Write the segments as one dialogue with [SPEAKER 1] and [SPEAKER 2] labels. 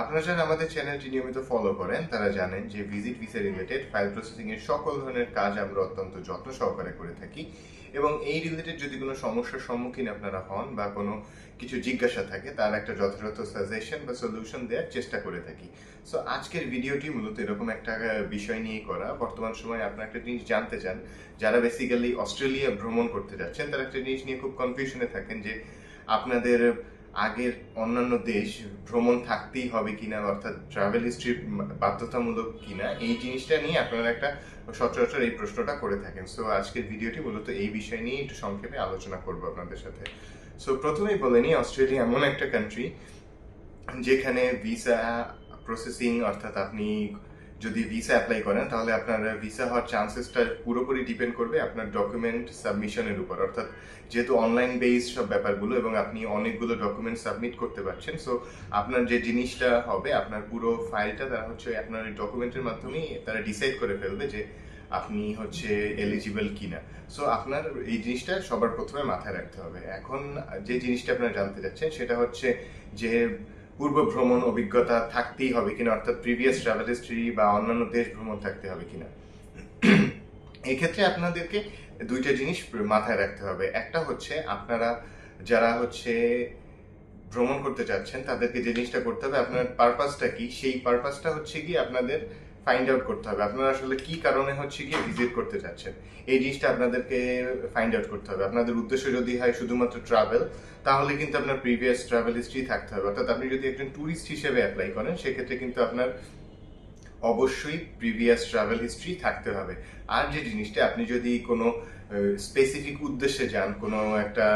[SPEAKER 1] আপনারা যারা আমাদের চ্যানেলটি নিয়মিত ফলো করেন, তারা জানেন যে visit visa related file processing এর সকল ধরনের কাজ আমরা অত্যন্ত যত্ন সহকারে করে থাকি এবং এই রিলেটেড যদি কোনো সমস্যার সম্মুখীন আপনারা হন বা কোনো কিছু জিজ্ঞাসা থাকে, তার একটা যথাযথ সাজেশন বা সলিউশন দেওয়ার চেষ্টা করে থাকি। সো আজকের ভিডিওটি মূলত এরকম একটা বিষয় নিয়ে করা। বর্তমান সময়ে আপনারা একটা জিনিস জানতে চান, যারা বেসিক্যালি অস্ট্রেলিয়া ভ্রমণ করতে যাচ্ছেন, তারা একটা জিনিস নিয়ে খুব কনফিউশনে থাকেন যে আপনাদের আগের অন্যান্য দেশ ভ্রমণ থাকতেই হবে কিনা, অর্থাৎ ট্রাভেল হিস্ট্রি বাধ্যতামূলক কিনা, এই জিনিসটা নিয়ে আপনারা একটা সচরাচর এই প্রশ্নটা করে থাকেন। সো আজকের ভিডিওটি মূলত এই বিষয় নিয়ে একটু সংক্ষেপে আলোচনা করব আপনাদের সাথে। সো প্রথমেই বলে নিই অস্ট্রেলিয়া এমন একটা কান্ট্রি যেখানে ভিসা প্রসেসিং অর্থাৎ আপনি যদি ভিসা অ্যাপ্লাই করেন, তাহলে আপনার ভিসা হওয়ার চান্সেসটা পুরোপুরি ডিপেন্ড করবে আপনার ডকুমেন্ট সাবমিশনের উপর। অর্থাৎ যেহেতু অনলাইন বেস সব ব্যাপারগুলো এবং আপনি অনেকগুলো ডকুমেন্ট সাবমিট করতে পারছেন সো আপনার যে জিনিসটা হবে, আপনার পুরো ফাইলটা তারা হচ্ছে আপনার ডকুমেন্টের মাধ্যমেই তারা ডিসাইড করে ফেলবে যে আপনি হচ্ছে এলিজিবল কিনা। সো আপনার এই জিনিসটা সবার প্রথমে মাথায় রাখতে হবে। এখন যে জিনিসটা আপনারা জানতে চাচ্ছেন, সেটা হচ্ছে যে পূর্ব ভ্রমণ অভিজ্ঞতা থাকতেই হবে কিনা, অর্থাৎ প্রিভিয়াস ট্রাভেল হিস্ট্রি বা অন্যান্য দেশ ভ্রমণ থাকতে হবে কিনা। এক্ষেত্রে আপনাদেরকে দুইটা জিনিস মাথায় রাখতে হবে। একটা হচ্ছে আপনারা যারা হচ্ছে ভ্রমণ করতে চাচ্ছেন তাদেরকে যে জিনিসটা করতে হবে, আপনার পারপাসটা কি? সেই পারপাসটা হচ্ছে কি আপনাদের ফাইন্ড আউট করতে হবে। আপনারা আসলে কি কারণে হচ্ছে গিয়ে ভিজিট করতে চাচ্ছেন? এই জিনিসটা আপনাদেরকে ফাইন্ড আউট করতে হবে। আপনাদের উদ্দেশ্য যদি হয় শুধুমাত্র ট্রাভেল তাহলে কিন্তু আপনার প্রিভিয়াস ট্রাভেল হিস্ট্রি থাকতে হবে। অর্থাৎ আপনি যদি একজন ট্যুরিস্ট হিসেবে অ্যাপ্লাই করেন, সেক্ষেত্রে কিন্তু আপনার অবশ্যই প্রিভিয়াস ট্রাভেল হিস্ট্রি থাকতে হবে। আর যে জিনিসটা আপনি যদি কোনো স্পেসিফিক উদ্দেশ্যে যান, কোনো একটা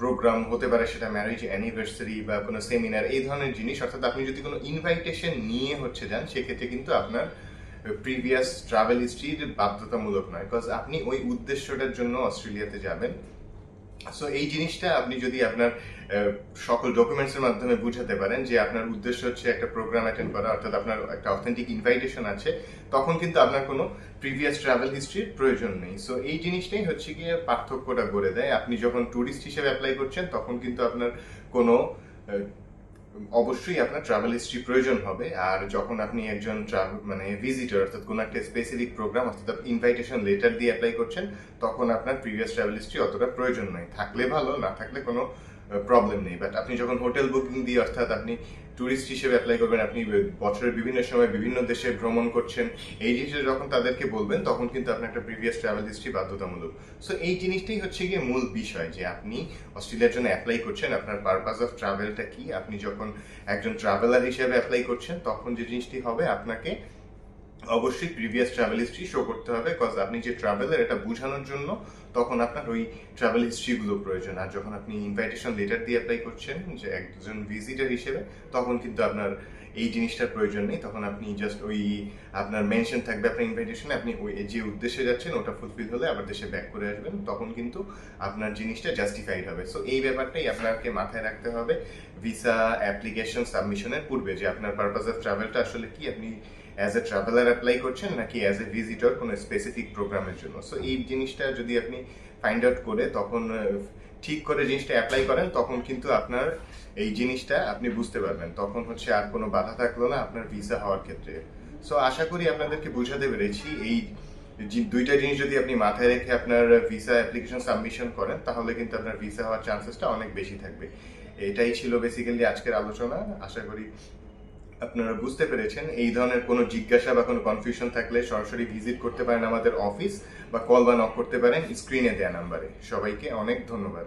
[SPEAKER 1] প্রোগ্রাম হতে পারে, সেটা ম্যারেজ অ্যানিভার্সারি বা কোনো সেমিনার এই ধরনের জিনিস। অর্থাৎ আপনি যদি কোনো ইনভাইটেশন নিয়ে হচ্ছে যান, সেক্ষেত্রে কিন্তু আপনার প্রিভিয়াস ট্রাভেল হিস্ট্রির বাধ্যতামূলক নয়। বিকজ আপনি ওই উদ্দেশ্যটার জন্য অস্ট্রেলিয়াতে যাবেন। সো এই জিনিসটা আপনি যদি আপনার সকল ডকুমেন্টসের মাধ্যমে বুঝাতে পারেন যে আপনার উদ্দেশ্য হচ্ছে একটা প্রোগ্রাম অ্যাটেন্ড করা, অর্থাৎ আপনার একটা অথেন্টিক ইনভাইটেশন আছে, তখন কিন্তু আপনার কোনো প্রিভিয়াস ট্রাভেল হিস্ট্রির প্রয়োজন নেই। সো এই জিনিসটাই হচ্ছে গিয়ে পার্থক্যটা গড়ে দেয়। আপনি যখন ট্যুরিস্ট হিসেবে অ্যাপ্লাই করছেন, তখন কিন্তু আপনার কোনো অবশ্যই আপনার ট্রাভেল হিস্ট্রি প্রয়োজন হবে। আর যখন আপনি একজন মানে ভিজিটার অর্থাৎ কোনো একটা স্পেসিফিক প্রোগ্রাম অর্থাৎ ইনভাইটেশন লেটার দিয়ে অ্যাপ্লাই করছেন, তখন আপনার প্রিভিয়াস ট্রাভেল হিস্ট্রি অতটা প্রয়োজন নয়। থাকলে ভালো, না থাকলে কোনো প্রবলেম নেই। বাট আপনি যখন হোটেল বুকিং দিয়ে অর্থাৎ আপনি ট্যুরিস্ট হিসেবে অ্যাপ্লাই করবেন, আপনি বছরের বিভিন্ন সময় বিভিন্ন দেশে ভ্রমণ করছেন, এই জিনিসটা যখন তাদেরকে বলবেন, তখন কিন্তু আপনার একটা প্রিভিয়াস ট্রাভেল হিস্ট্রি বাধ্যতামূলক। সো এই জিনিসটাই হচ্ছে গিয়ে মূল বিষয় যে আপনি অস্ট্রেলিয়ার জন্য অ্যাপ্লাই করছেন, আপনার পারপাস অফ ট্রাভেলটা কি? আপনি যখন একজন ট্রাভেলার হিসেবে অ্যাপ্লাই করছেন, তখন যে জিনিসটি হবে, আপনাকে অবশ্যই প্রিভিয়াস ট্রাভেল হিস্ট্রি শো করতে হবে কজ আপনি যে ট্রাভেলার এটা বোঝানোর জন্য তখন আপনার ওই ট্রাভেল হিস্ট্রিগুলো প্রয়োজন। আর যখন আপনি ইনভাইটেশন লেটার দিয়ে অ্যাপ্লাই করছেন, যে একজন ভিজিটার হিসেবে, তখন কিন্তু আপনার এই জিনিসটার প্রয়োজন নেই। তখন আপনি জাস্ট ওই আপনার মেনশন থাকবে আপনার ইনভাইটেশনে আপনি ওই যে উদ্দেশ্যে যাচ্ছেন, ওটা ফুলফিল হলে আবার দেশে ব্যাক করে আসবেন। তখন কিন্তু আপনার জিনিসটা জাস্টিফাইড হবে। সো এই ব্যাপারটাই আপনাকে মাথায় রাখতে হবে। ভিসা অ্যাপ্লিকেশন সাবমিশনের পূর্বে, যে আপনার পারপাস অফ ট্রাভেলটা আসলে কি? আপনি অ্যাজ এ ট্রাভেলার অ্যাপ্লাই করছেন নাকি অ্যাজ এ ভিজিটর কোনো স্পেসিফিক প্রোগ্রামের জন্য? সো এই জিনিসটা যদি আপনি ফাইন্ড আউট করে তখন ঠিক করে জিনিসটা অ্যাপ্লাই করেন, তখন কিন্তু আপনার এই জিনিসটা আপনি বুঝতে পারবেন। তখন হচ্ছে আর কোনো বাধা থাকল না আপনার ভিসা হওয়ার ক্ষেত্রে। সো আশা করি আপনাদেরকে বোঝাতে পেরেছি। এই দুইটা জিনিস যদি আপনি মাথায় রেখে আপনার ভিসা অ্যাপ্লিকেশন সাবমিশন করেন, তাহলে কিন্তু আপনার ভিসা হওয়ার চান্সেসটা অনেক বেশি থাকবে। এটাই ছিল বেসিক্যালি আজকের আলোচনা। আশা করি আপনারা বুঝতে পেরেছেন, এই ধরনের কোনো জিজ্ঞাসা বা কোনো কনফিউশন থাকলে সরাসরি ভিজিট করতে পারেন আমাদের অফিস বা কল বা নক করতে পারেন স্ক্রিনে দেয়া নাম্বারে সবাইকে অনেক ধন্যবাদ।